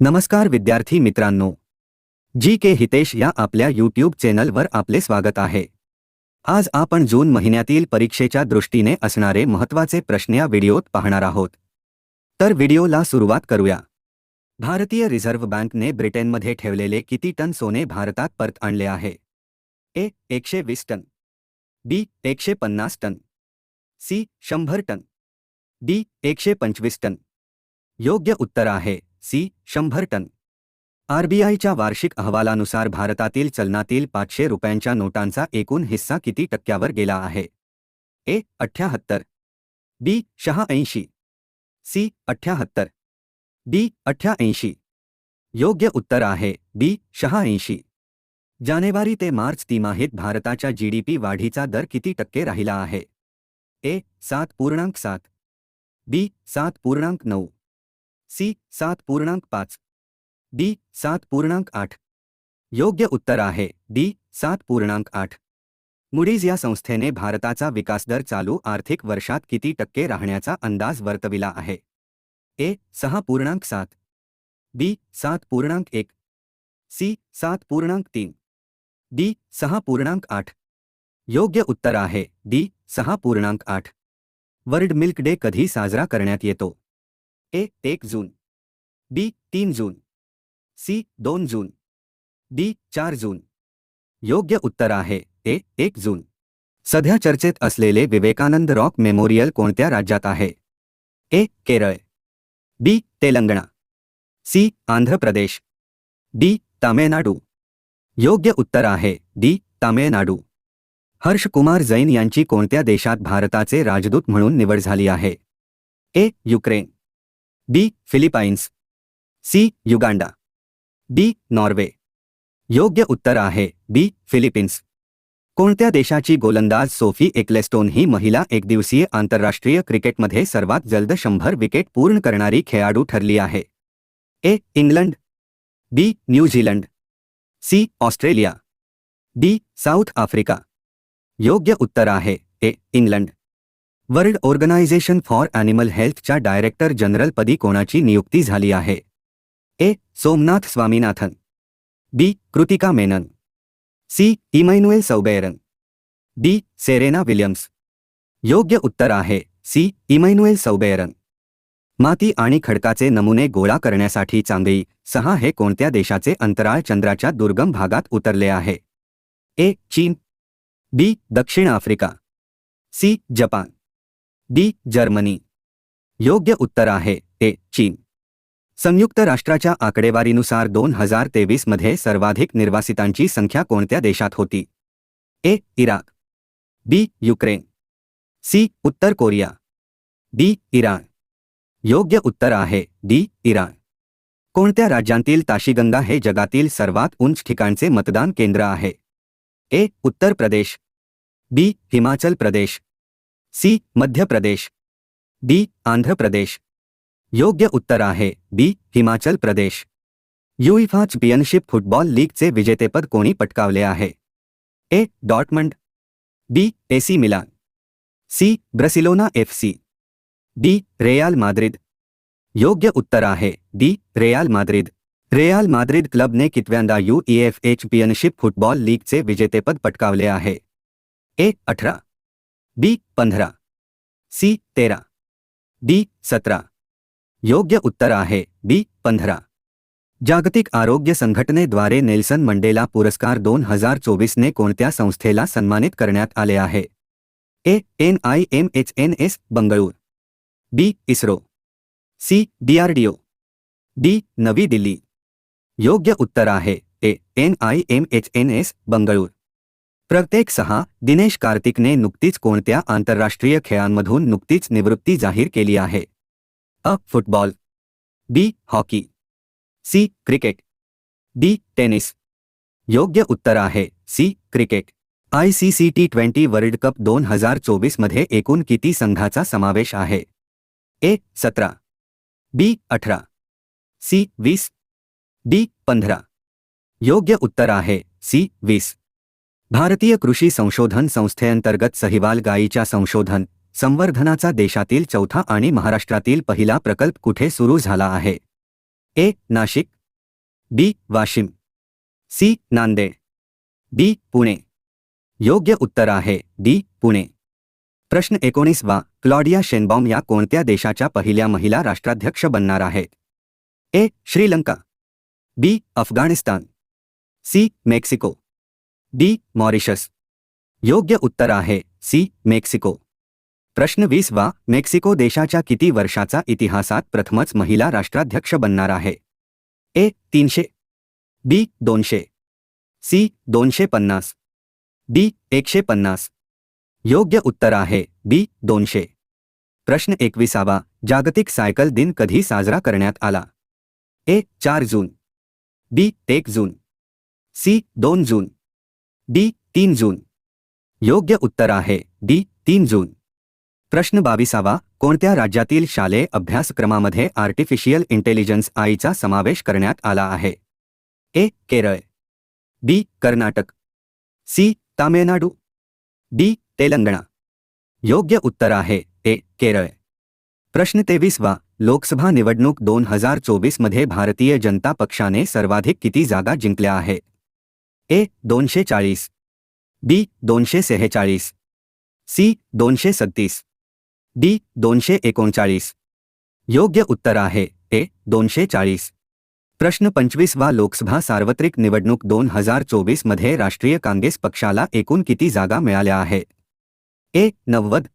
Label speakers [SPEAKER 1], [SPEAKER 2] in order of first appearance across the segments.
[SPEAKER 1] नमस्कार विद्यार्थी मित्रांनो. जी के हितेश या आपल्या यूट्यूब चॅनलवर आपले स्वागत आहे. आज आपण जून महिन्यातील परीक्षेच्या दृष्टीने असणारे महत्त्वाचे प्रश्न या व्हिडिओत पाहणार आहोत. तर व्हिडिओला सुरुवात करूया. भारतीय रिझर्व्ह बँकने ब्रिटनमध्ये ठेवलेले किती टन सोने भारतात परत आणले आहे? ए एकशे वीस टन. बी एकशे पन्नास टन. सी शंभर टन. डी एकशे पंचवीस टन. योग्य उत्तर आहे. सी शंभर टन. आरबीआयच्या वार्षिक अहवालानुसार भारतातील चलनातील पाचशे रुपयांच्या नोटांचा एकूण हिस्सा किती टक्क्यावर गेला आहे? ए अठ्ठ्याहत्तर बी शहाऐंशी. सी अठ्ठ्याहत्तर डी अठ्ठ्याऐंशी योग्य उत्तर आहे बी शहाऐंशी. जानेवारी ते मार्च तिमाहीत भारताच्या जीडीपी वाढीचा दर किती टक्के राहिला आहे? ए सात पूर्णांक सात. बी सात पूर्णांक नऊ. सी, सात पूर्णांक पाच. डी, सात पूर्णांक आठ. योग्य उत्तर आहे. डी, सात पूर्णांक आठ. मुडीज या संस्थेने भारताचा विकासदर चालू आर्थिक वर्षात किती टक्के राहण्याचा अंदाज वर्तविला आहे? ए, सहा पूर्णांक सात. बी, सात पूर्णांक एक. सी, सात पूर्णांक तीन. डी, सहा पूर्णांक आठ. योग्य उत्तर आहे. डी, सहा पूर्णांक आठ. वर्ल्ड मिल्क डे कधी साजरा करण्यात येतो? ए एक जून बी तीन जून सी दोन जून डी चार जून योग्य उत्तर आहे. ए एक जून सध्या चर्चेत असलेले विवेकानंद रॉक मेमोरियल कोणत्या राज्यात आहे? A Kerala. B Telangana. C Andhra Pradesh. D Tamil Nadu. योग्य उत्तर आहे. डी तामिळनाडू. हर्ष कुमार जैन यांची कोणत्या देशात भारताचे राजदूत म्हणून निवड झाली आहे? A Ukraine. B Philippines C Uganda, D Norway. योग्य उत्तर आहे बी फिलिपिन्स. कोणत्या देशाची गोलंदाज सोफी एकलेस्टोन ही महिला एकदिवसीय आंतरराष्ट्रीय क्रिकेटमध्ये सर्वात जलद शंभर विकेट पूर्ण करणारी खेळाडू ठरली आहे? A England, B New Zealand, C Australia, D South Africa. योग्य उत्तर आहे A England. World organisation for animal हेल्थच्या director जनरलपदी कोणाची नियुक्ती झाली आहे? A. Somnath Swaminathan. B. Kritika Menon. C. Emmanuel Soubeyran. D. Serena Williams. योग्य उत्तर आहे. सी. Emmanuel Soubeyran. माती आणि खडकाचे नमुने गोळा करण्यासाठी चांगई सहा हे कोणत्या देशाचे अंतराळ चंद्राच्या दुर्गम भागात उतरले आहे? ए. चीन. बी. दक्षिण Africa. C. Japan. D, Germany. योग्य उत्तर आहे, ए, चीन. संयुक्त राष्ट्राच्या आकडेवारीनुसार दोन हज़ार तेवीसमध्ये सर्वाधिक निर्वासितांची संख्या कोणत्या देशात होती? A, Iraq. B, Ukraine. C, Uttar Korea. D, Iran. योग्य उत्तर आहे, डी, इराण. कोणत्या राज्यांतील ताशीगंगा हे जगातील सर्वात उंच ठिकाणचे मतदान केंद्र आहे? A, Uttar Pradesh. B, Himachal Pradesh. C, Madhya Pradesh. D, Andhra Pradesh. योग्य उत्तर आहे B, Himachal Pradesh. UEFA championship football लीगचे विजेतेपद कोणी पटकावले आहे। A Dortmund B, AC Milan. C, Barcelona F C. D, Real Madrid. योग्य उत्तर आहे D, Real Madrid. Real Madrid क्लबने कितव्यांदा U E F A championship football लीगचे विजेतेपद पटकावले आहे। ए, अठरा। बी पंधरा सी तेरा डी सत्रह। योग्य उत्तर आहे बी पंधरा जागतिक आरोग्य संघटनेद्वारे नेल्सन मंडेला पुरस्कार दोन हज़ार चोवीसने कोणत्या संस्थेला सन्मानित करण्यात आले आहे? A, N I M H N S, Bengaluru. B, ISRO. C DRDO D, Navi Delhi. योग्य उत्तर आहे A, N I M H N S, Bengaluru. प्रत्येक सहा, दिनेश कार्तिकने नुकतीच कोणत्या आंतरराष्ट्रीय खेळांमधून नुकतीच निवृत्ती जाहीर केली आहे? अ, football. B, hockey. C, cricket. D, tennis. योग्य उत्तर आहे. C, cricket. I C C T twenty world cup दोन हज़ार चोवीसमध्ये एकूण किती संघाचा समावेश आहे? ए, सतरा. बी, अठरा. सी, वीस. डी, पंधरा. योग्य उत्तर आहे. सी, वीस. भारतीय कृषी संशोधन संस्थेअंतर्गत सहिवाल गायीच्या संशोधन संवर्धनाचा देशातील चौथा आणि महाराष्ट्रातील पहिला प्रकल्प कुठे सुरू झाला आहे? A. Nashik B. Washim C. Nanded D Pune योग्य उत्तर आहे डी. पुणे. प्रश्न एकोणीसवा क्लॉडिया शेनबॉम या कोणत्या देशाच्या पहिल्या महिला राष्ट्राध्यक्ष बनणार आहेत? A. Sri Lanka B. Afghanistan C. Mexico D. Mauritius. योग्य उत्तर आहे सी. मेक्सिको. प्रश्न वीसवा मेक्सिको देशाच्या किती वर्षाचा इतिहासात प्रथमच महिला राष्ट्राध्यक्ष बनणार आहे? ए. तीनशे. बी. दोनशे. सी. दोनशे पन्नास. डी. एकशे पन्नास. योग्य उत्तर आहे बी. दोनशे. प्रश्न एकविसावा जागतिक सायकल दिन कधी साजरा करण्यात आला? ए. चार जून. बी. एक जून. सी. दोन जून. डी तीन जून. योग्य उत्तर आहे डी तीन जून. प्रश्न बावीसावा कोणत्या राज्यातील शालेय अभ्यासक्रमामध्ये आर्टिफिशियल इंटेलिजन्स आईचा समावेश करण्यात आला आहे? A Kerala. B Karnataka. C Tamil Nadu. D Telangana. योग्य उत्तर आहे ए केरळ. प्रश्न तेवीसवा लोकसभा निवडणूक दोन हजार चोवीसमध्ये भारतीय जनता पक्षाने सर्वाधिक किती जागा जिंकल्या आहेत? ए दोनशे चाळीस बी दोनशे सेहेचाळीस सी दोनशे सत्तीस डी दोनशे एकोणचाळीस योग्य उत्तर आहे ए दोनशे चाळीस प्रश्न पंचवीसवा लोकसभा सार्वत्रिक निवडणूक दोन हज़ार चोवीसमध्ये राष्ट्रीय काँग्रेस पक्षाला एकूण किती जागा मिळाल्या आहेत ए, नव्वद.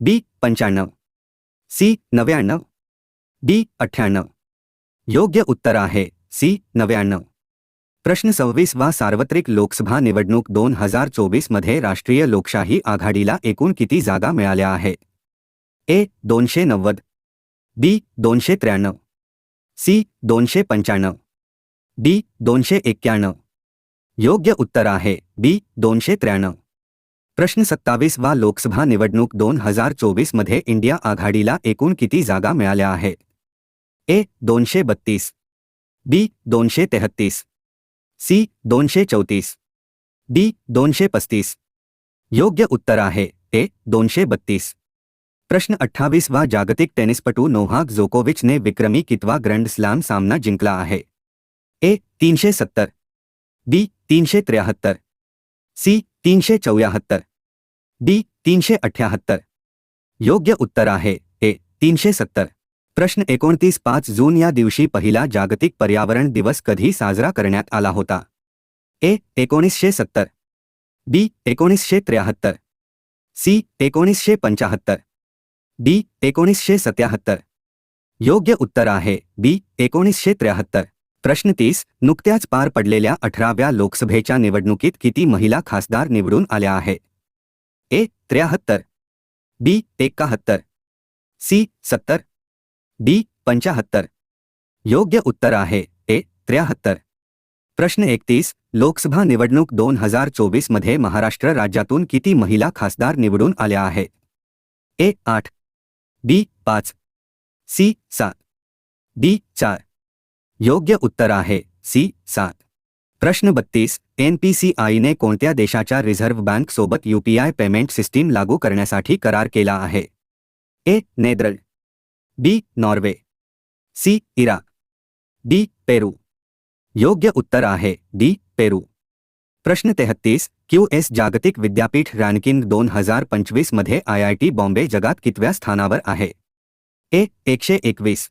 [SPEAKER 1] बी, पंच्याण्णव. सी, नव्याण्णव. डी, अठ्ठ्याण्णव. योग्य उत्तर आहे सी, नव्याण्णव. प्रश्न सव्वीसवा सार्वत्रिक लोकसभा निवडणूक दोन हज़ार चोवीसमध्ये राष्ट्रीय लोकशाही आघाडीला एकूण किती जागा मिळाल्या आहेत ए, दोनशे नव्वद, बी, दोनशे त्र्याण्णव, सी, दोनशे पंच्याण्णव, डी, दोनशे एक्क्याण्णव. योग्य उत्तर आहे, बी, दोनशे त्र्याण्णव. प्रश्न सत्तावीसवा लोकसभा निवडणूक दोन हज़ार चोवीसमध्ये इंडिया आघाडीला एकूण किती जागा मिळाल्या आहेत ए, दोनशे बत्तीस, बी, दोनशे तेहत्तीस सी, दोनशे चौतीस। डी, दोनशे पस्तीस। योग्य उत्तर आहे, ए, दोनशे बत्तीस। प्रश्न अठ्ठावीसवा जागतिक टेनिसपटू नोहाक जोकोविचने विक्रमी कितवा ग्रँड स्लॅम सामना जिंकला आहे? ए, तीनशे सत्तर। बी, तीनशे त्र्याहत्तर। सी, तीनशे चौऱ्याहत्तर। डी, तीनशे अठ्याहत्तर। योग्य उत्तर आहे, ए, तीनशे सत्तर। प्रश्न एकोणतीस पाच जून या दिवशी पहिला जागतिक पर्यावरण दिवस कधी साजरा करण्यात आला होता? ए एकोणीसशे सत्तर. बी एकोणीसशे त्र्याहत्तर. सी एकोणीसशे पंचाहत्तर. डी एकोणीसशे सत्याहत्तर. योग्य उत्तर आहे. बी एकोणीसशे त्र्याहत्तर. प्रश्न तीस नुकत्याच पार पडलेल्या अठराव्या लोकसभेच्या निवडणुकीत किती महिला खासदार निवडून आल्या आहेत? ए त्र्याहत्तर. बी एकाहत्तर. सी सत्तर. डी पंचाहत्तर. योग्य उत्तर आहे ए त्र्याहत्तर. प्रश्न एकतीस. लोकसभा निवडणूक दोन हजार चोवीसमध्ये महाराष्ट्र राज्यातून किती महिला खासदार निवडून आल्या आहेत? ए आठ. बी पाच. सी सात. डी चार. योग्य उत्तर आहे सी सात. प्रश्न बत्तीस. एन पी सी आयने कोणत्या देशाच्या रिझर्व्ह बँक सोबत यूपीआय पेमेंट सिस्टीम लागू करण्यासाठी करार केला आहे? A Netherlands. B Norway C Iraq D Peru योग्य उत्तर आहे डी पेरू प्रश्न तेहत्तीस क्यू एस जागतिक विद्यापीठ रँकिंग दोन हज़ार पंचवीसमध्ये आय आय टी बॉम्बे जगात कितव्या स्थानावर आहे ए एकशे एकवीस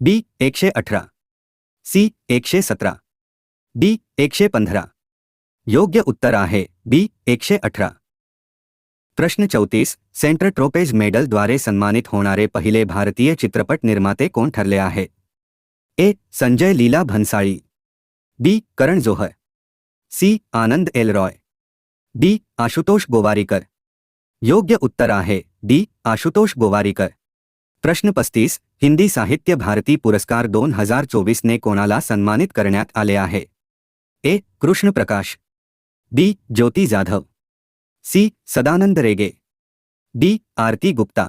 [SPEAKER 1] बी एकशे अठरा सी एकशे सतरा डी एकशे पंधरा योग्य उत्तर आहे बी एकशे अठरा प्रश्न चौतीस, सेंटर ट्रोपेज मेडलद्वारे सन्मानित होणारे पहिले भारतीय चित्रपट निर्माते कोण ठरले आहे? A, Sanjay Leela Bhansali. B, Karan Johar. C, Anand L Roy. D, Ashutosh Gowariker. योग्य उत्तर आहे. डी, आशुतोष गोवारीकर. प्रश्न पस्तीस, हिंदी साहित्य भारती पुरस्कार दोन हज़ार चोवीसने कोणाला सन्मानित करण्यात आले आहे? A Krishna Prakash B, Jyoti Jadhav. C Sadanand Rege D Aarti Gupta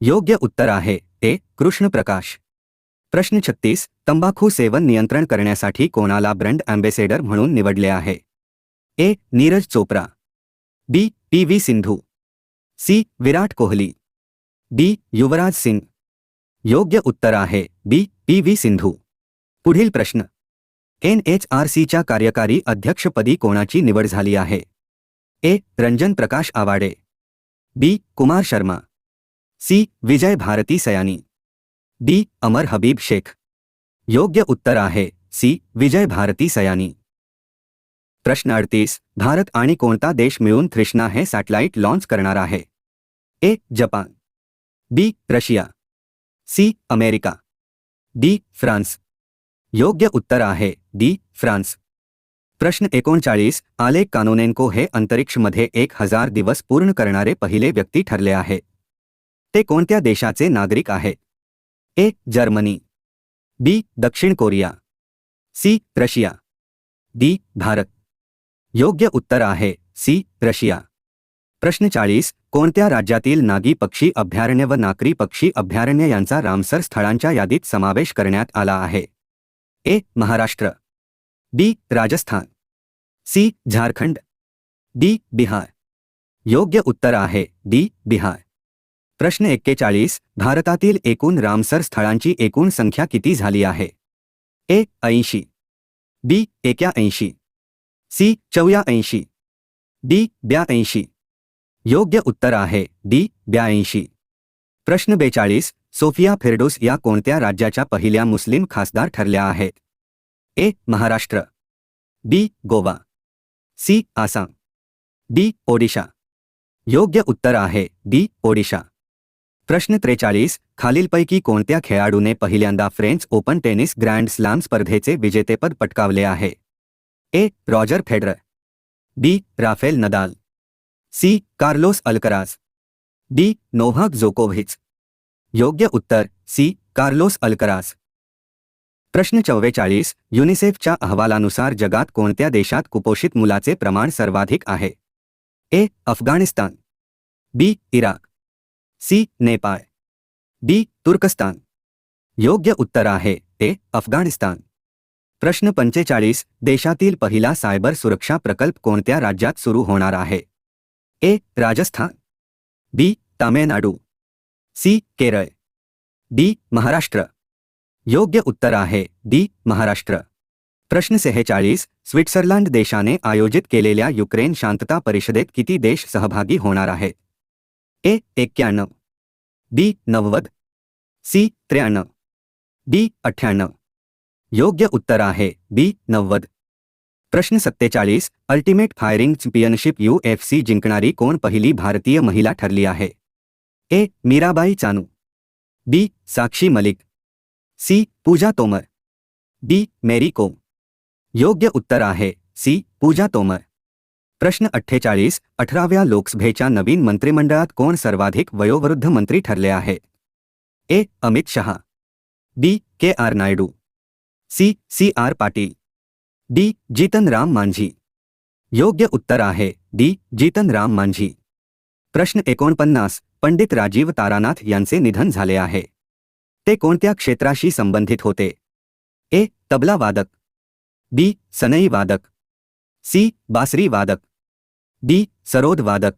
[SPEAKER 1] योग्य उत्तर आहे ए कृष्ण प्रकाश प्रश्न छत्तीस तंबाखू सेवन नियंत्रण करण्यासाठी कोणाला ब्रँड अँबेसेडर म्हणून निवडले A Neeraj Chopra B P V Sindhu C Virat Kohli D Yuvraj Singh योग्य उत्तर आहे बी पी व्ही सिंधू पुढील प्रश्न एन एच आर कार्यकारी अध्यक्षपदी कोणाची निवड आहे A. Ranjan Prakash Awade. B. Kumar Sharma. C. Vijay Bharati Sayani. D. Amar Habib Shaikh. योग्य उत्तर आहे। सी. विजय भारती सयानी। प्रश्न अडतीस. भारत आणि कोणता देश मिळून थ्रिष्णा हे सॅटेलाइट लॉन्च करणार आहे? A. Japan. B. Russia. C. America. D. France. योग्य उत्तर आहे. डी. फ्रान्स. प्रश्न एकोणचाळीस आलेक कानोनेन्को हे अंतरिक्षमध्ये एक हज़ार दिवस पूर्ण करणारे पहिले व्यक्ती ठरले आहे. ते कोणत्या देशाचे नागरिक आहे? ए. जर्मनी. बी. दक्षिण Korea. C. Russia. D. Bharat. योग्य उत्तर आहे. सी. रशिया. प्रश्न चाळीस, कोणत्या राज्यातील नागी पक्षी अभयारण्य व नाकरी पक्षी अभयारण्य रामसर स्थळांच्या यादीत समावेश करण्यात आला आहे? A. Maharashtra. B Rajasthan C Jharkhand D Bihar. योग्य उत्तर आहे डी बिहार. प्रश्न एक्केचाळीस भारतातील एकूण रामसर स्थळांची एकूण संख्या किती झाली आहे? ए ऐंशी बी एक्याऐंशी सी चौऱ्याऐंशी डी ब्याऐंशी. योग्य उत्तर आहे डी ब्याऐंशी. प्रश्न बेचाळीस सोफिया फिरडोस या कोणत्या राज्याच्या पहिल्या मुस्लिम खासदार ठरल्या आहेत? A Maharashtra B Goa C Assam D Odisha योग्य उत्तर आहे डी ओडिशा प्रश्न त्रेचाळीस खालीलपैकी कोणत्या खेळाडूने पहिल्यांदा French Open tennis grand slam स्पर्धेचे विजेतेपद पटकावले आहे? A Roger Federer B Rafael Nadal C Carlos Alcaraz D Novak जोकोव्हिच योग्य उत्तर सी कार्लोस अल्कराज प्रश्न चव्वेचाळीस, युनिसेफच्या अहवालानुसार जगात कोणत्या देशात कुपोषित मुलाचे प्रमाण सर्वाधिक आहे? A, Afghanistan. B, Iraq. C, Nepal. D, तुर्कस्तान. योग्य उत्तर आहे, ए, अफगाणिस्तान. प्रश्न पंचेचाळीस, देशातील पहिला सायबर सुरक्षा प्रकल्प कोणत्या राज्यात सुरू होणार आहे? A, Rajasthan. B, Tamil Nadu. C, Kerala. D, Maharashtra. योग्य उत्तर आहे. डी. महाराष्ट्र. प्रश्न सेहेचाळीस. स्वित्झर्लंड देशाने आयोजित केलेल्या युक्रेन शांतता परिषदेत किती देश सहभागी होणार आहेत ए. एक्क्याण्णव. बी. नव्वद. सी. त्र्याण्णव. डी. अठ्ठ्याण्णव. योग्य उत्तर आहे. बी. नव्वद. प्रश्न सत्तेचाळीस. Ultimate firing championship U F C जिंकणारी कोण पहिली भारतीय महिला ठरली आहे? A. Mirabai Chanu. B. Sakshi Malik. C Pooja Tomar. D Mary Kom. योग्य उत्तर आहे। सी पूजा तोमर। प्रश्न अठ्ठेचाळीस, अठराव्या लोकसभेच्या नवीन मंत्रिमंडळात कोण सर्वाधिक वयोवृद्ध मंत्री ठरले आहे? A Amit Shah. B K R Naidu. C C R Patil. D Jitan Ram Manjhi. योग्य उत्तर आहे. डी जीतन राम मांझी. प्रश्न एकोणपन्नास, पंडित राजीव तारानाथ यांचे निधन झाले आहे. ते कोणत्या क्षेत्राशी संबंधित होते? ए. तबला वादक बी. सनई वादक सी. बासरी वादक डी. सरोद वादक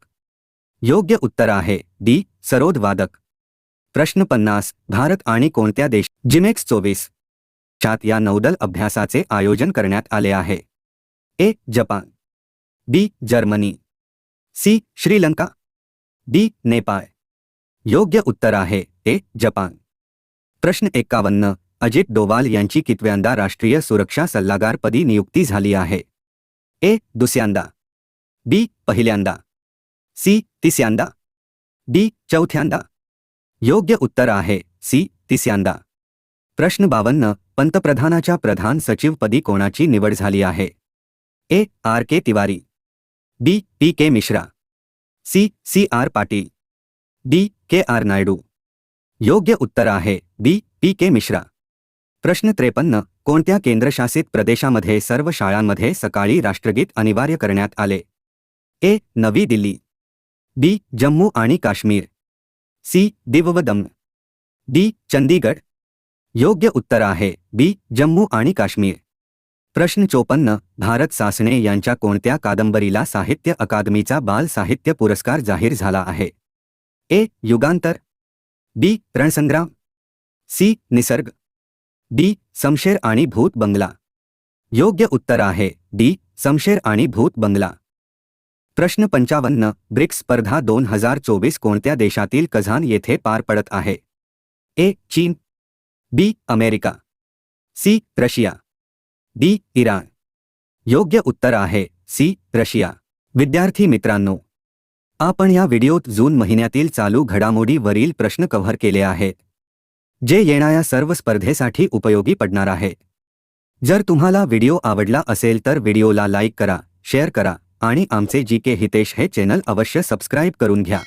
[SPEAKER 1] योग्य उत्तर आहे. डी. सरोद वादक प्रश्न पन्नास. भारत आणि कोणत्या देश? जिमेक्स चोवीस. च्यात या नौदल अभ्यासाचे आयोजन करण्यात आले आहे. A. Japan. B. Germany. C. Sri Lanka. D. Nepal. योग्य उत्तर आहे. ए. जपान. प्रश्न एक्कावन्न अजित डोवाल यांची कितव्यांदा राष्ट्रीय सुरक्षा सल्लागारपदी नियुक्ती झाली आहे? ए. दुसऱ्यांदा. बी. पहिल्यांदा. सी. तिसऱ्यांदा. डी. चौथ्यांदा. योग्य उत्तर आहे. सी. तिसऱ्यांदा. प्रश्न बावन्न. पंतप्रधानाच्या प्रधान सचिवपदी कोणाची निवड झाली आहे? A. R. K. Tiwari. B. P. K. Mishra. C. C. R. Patil. D. K. R. Naidu. योग्य उत्तर आहे. B P K Mishra. प्रश्न त्रेपन्न. कोणत्या केंद्रशासित प्रदेशामध्ये सर्व शाळांमध्ये सकाळी राष्ट्रगीत अनिवार्य करण्यात आले? A Navi Delhi. B Jammu आणि काश्मीर. सी दिव व दमण डी चंदीगड योग्य उत्तर आहे. बी जम्मू आणि काश्मीर. प्रश्न चोपन्न. भारत सासणे यांच्या कोणत्या कादंबरीला साहित्य अकादमीचा बाल साहित्य पुरस्कार जाहीर झाला आहे? A Yugantar. B Ransangram. C Nisarg. D Samsher आणि भूत बंगला. योग्य उत्तर आहे डी समशेर आणि भूत बंगला. प्रश्न पंचावन्न ब्रिक्स स्पर्धा दोन हजार चोवीस कोणत्या देशातील कझान येथे पार पडत आहे? ए चीन. B America. C Russia. D Iran. योग्य उत्तर आहे सी रशिया. विद्यार्थी मित्रांनो आपण या व्हिडिओत जून महिन्यातील चालू घडामोडीवरील प्रश्न कव्हर केले आहेत. जे येणाऱ्या सर्व स्पर्धेसाठी उपयोगी पडणार आहे. जर तुम्हाला व्हिडिओ आवडला असेल तर व्हिडिओला लाईक करा शेअर करा आणि आमचे जी के हितेश हे चॅनल अवश्य सबस्क्राईब करून घ्या.